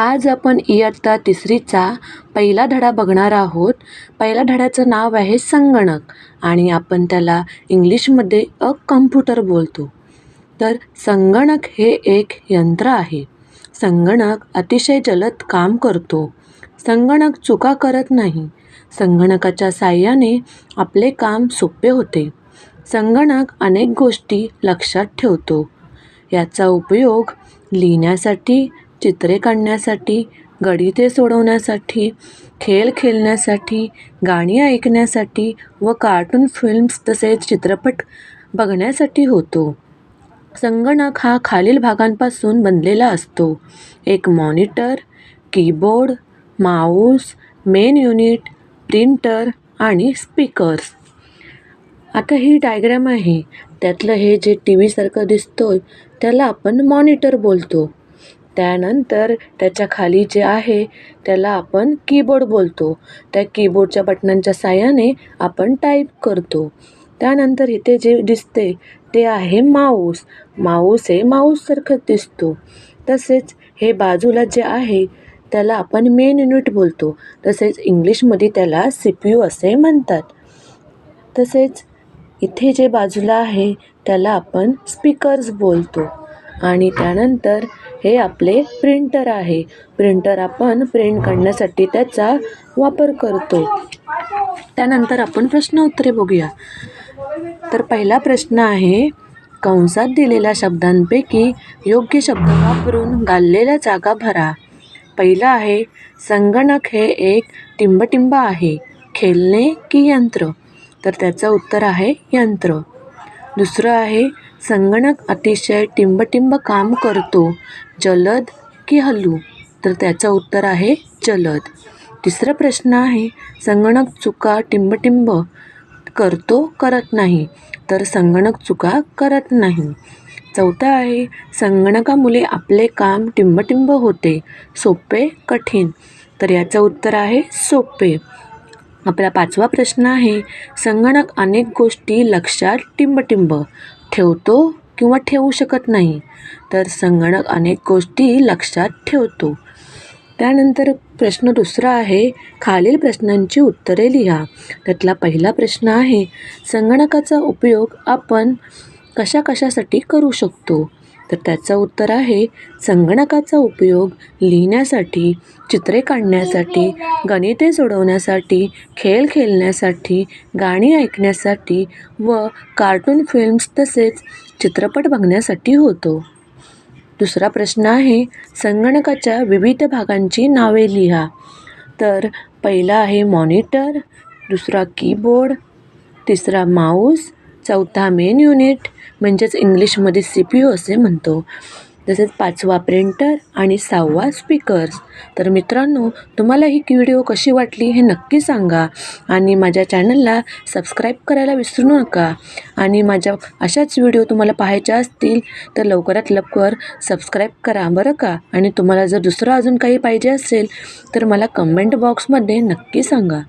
आज आपण इयत्ता तिसरीचा पहिला धडा बघणार आहोत. पहिल्या धड्याचं नाव आहे संगणक आणि आपण त्याला इंग्लिशमध्ये अ कम्प्युटर बोलतो. तर संगणक हे एक यंत्र आहे. संगणक अतिशय जलद काम करतो. संगणक चुका करत नाही. संगणकाच्या साहाय्याने आपले काम सोपे होते. संगणक अनेक गोष्टी लक्षात ठेवतो. याचा उपयोग लिहिण्यासाठी चित्रे काढण्यासाठी गणिते सोडवण्यासाठी खेळ खेळण्यासाठी गाणी ऐकण्यासाठी व कार्टून फिल्म्स तसेच चित्रपट बघण्यासाठी होतो. संगणक हा खालील भागांपासून बनलेला असतो. एक monitor keyboard mouse main unit printer आणि स्पीकर्स. आता ही डायग्रॅम आहे. त्यातलं हे जे टी व्हीसारखं दिसतोय त्याला आपण मॉनिटर बोलतो. त्यानंतर त्याच्याखाली जे आहे त्याला आपण कीबोर्ड बोलतो. त्या कीबोर्डच्या बटनांच्या साहाय्याने आपण टाईप करतो. त्यानंतर इथे जे दिसते ते आहे माऊस माऊस हे माऊससारखं दिसतो. तसेच हे बाजूला जे आहे त्याला आपण मेन युनिट बोलतो. तसेच इंग्लिशमध्ये त्याला सी पी यू असे म्हणतात. तसेच इथे जे बाजूला आहे त्याला आपण स्पीकर्स बोलतो. आणि त्यानंतर हे आपले प्रिंटर आहे. प्रिंटर आपण प्रिंट काढण्यासाठी त्याचा वापर करतो. त्यानंतर आपण प्रश्न उत्तरे बघूया. तर पहिला प्रश्न आहे कंसात दिलेल्या शब्दांपैकी योग्य शब्द वापरून गाललेल्या जागा भरा. पहिला आहे संगणक हे एक टिंबटिंब आहे. खेळणे की यंत्र? तर त्याचं उत्तर आहे यंत्र. दुसरं आहे संगणक अतिशय टिंबटिंब काम करतो. जलद की हलू? तर त्याचं उत्तर आहे जलद. तिसरा प्रश्न आहे संगणक चुका टिंबटिंब करतो करत नाही? तर संगणक चुका करत नाही. चौथा आहे संगणकामुळे आपले काम टिंबटिंब होते सोपे कठीण? तर याचं उत्तर आहे सोपे. आपला पाचवा प्रश्न आहे संगणक अनेक गोष्टी लक्षात टिंबटिंब ठेवतो किंवा ठेवू शकत नाही तर संगणक अनेक गोष्टी लक्षात ठेवतो. त्यानंतर प्रश्न दुसरा आहे खालील प्रश्नांची उत्तरे लिहा. त्यातला पहिला प्रश्न आहे संगणकाचा उपयोग आपण कशा कशासाठी करू शकतो? तर त्याचं उत्तर आहे संगणकाचा उपयोग लिहिण्यासाठी चित्रे काढण्यासाठी गणिते सोडवण्यासाठी खेळ खेळण्यासाठी गाणी ऐकण्यासाठी व कार्टून फिल्म्स तसेच चित्रपट बघण्यासाठी होतो. दुसरा प्रश्न आहे संगणकाच्या विविध भागांची नावे लिहा. तर पहिला आहे मॉनिटर दुसरा कीबोर्ड तिसरा माऊस चौथा मेन युनिट म्हणजेच इंग्लिशमध्ये सी पी यू असे म्हणतो. तसेच पाचवा प्रिंटर आणि सहावा स्पीकर्स तर मित्रांनो तुम्हाला ही व्हिडिओ कशी वाटली हे नक्की सांगा आणि माझ्या चॅनलला सबस्क्राईब करायला विसरू नका. आणि माझ्या अशाच व्हिडिओ तुम्हाला पाहायच्या असतील तर लवकरात लवकर सबस्क्राईब करा बरं का? आणि तुम्हाला जर दुसरं अजून काही पाहिजे असेल तर मला कमेंट बॉक्समध्ये नक्की सांगा.